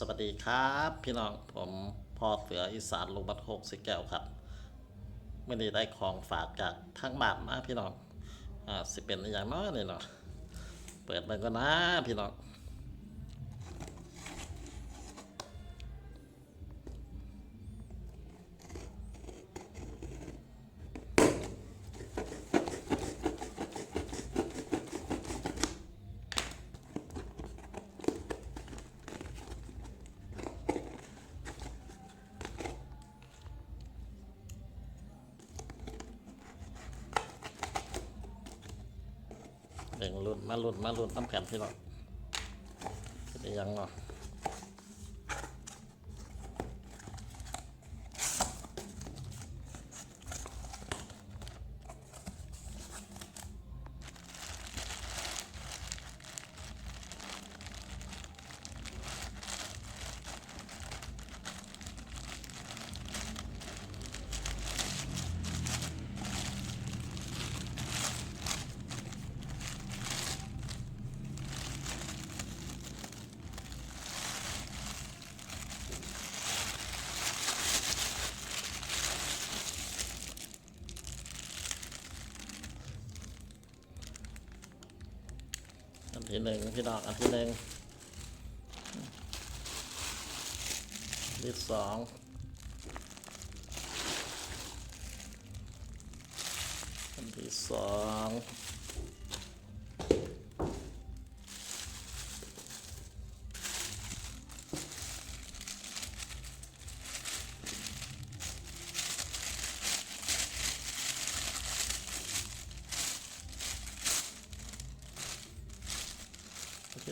สวัสดีครับ พี่น้องผมพ่อเสืออีสานลุงบัดหกสิแก้วครับเมื่อนี้ได้ของฝากจากทั้งบ้านนะพี่น้องอ่าสิเป็นอย่างน้อยนี่เนาะเปิดมันก็นะพี่น้อง เบ่งรุ่นมารุ่นมารุ่นต้องแผ่นพี่น้องเป็นยังเนาะ ที่หนึ่งพี่น้อกอันที่หนึ่งที่สองอันที่สอง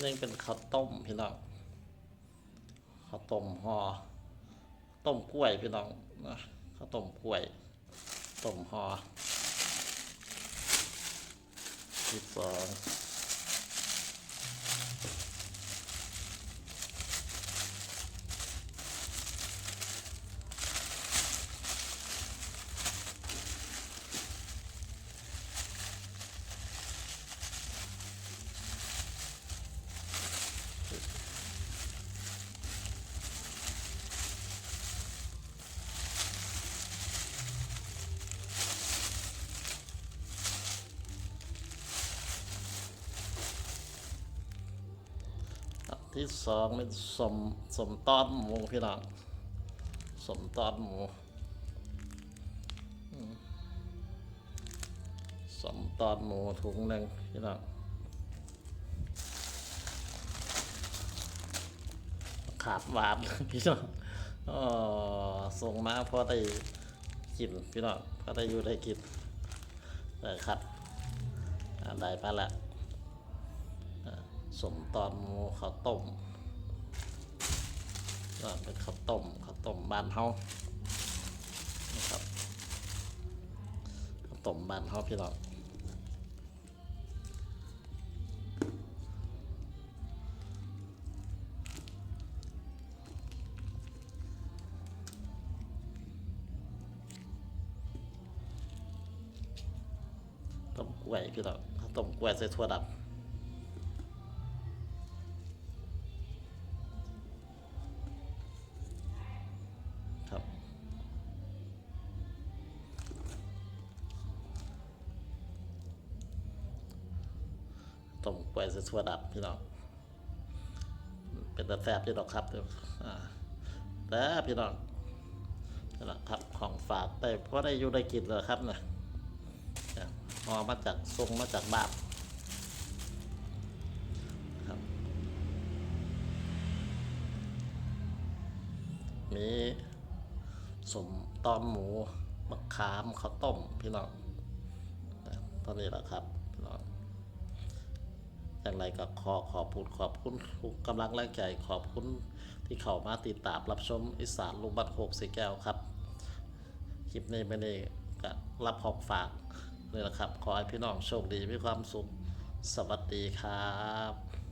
นที่หนึ่งเป็นข้าวต้มพี่น้องข้าวต้มห่อต้มกล้วยพี่น้องนะข้าวต้มกล้วยต้มห่อที่สอง ที่สองเป็นสมสมตอนหมูพี่น้องสมตอนหมูสมตอนหมูถุงหนึ่งพี่น้องขาดหวานพี่น้องอ๋อส่งมาพอได้กินพี่น้องพอได้อยู่ได้กินเลยครับได้ไปละ สมตอนหมูข้าวต้มก็เป็นข้าวต้มข้าวต้มบ้านเฮานะครับข้าวต้มบ้านเฮาพี่น้องต้มกล้วยพี่น้องข้าวต้มกล้วยใส่ถั่วดำ ต้มกล้วยใส่ถั่วดับพี่น้องเป็นตาแซบพี่น้องครับเดี๋ยวอ่าแล้วพี่น้องนี่แหละครับของฝากแต่พอได้อยู่ได้กินเลยครับนะเนี่ยพอมาจากทรงมาจากบ้านครับ มีสมตอนหมูมะขามข้าวต้มพี่น้องตอนนี้แหละครับ อย่างไรก็ขอขอบคุณขอบคุณทุกกำลังแรงใจขอบคุณที่เข้ามาติดตามรับชมอีสานลุงบัตโคกสีแก้วครับคลิปนี้ไม่ได้ก็รับของฝากเลยละครับ ขอให้พี่น้องโชคดีมีความสุขสวัสดีครับ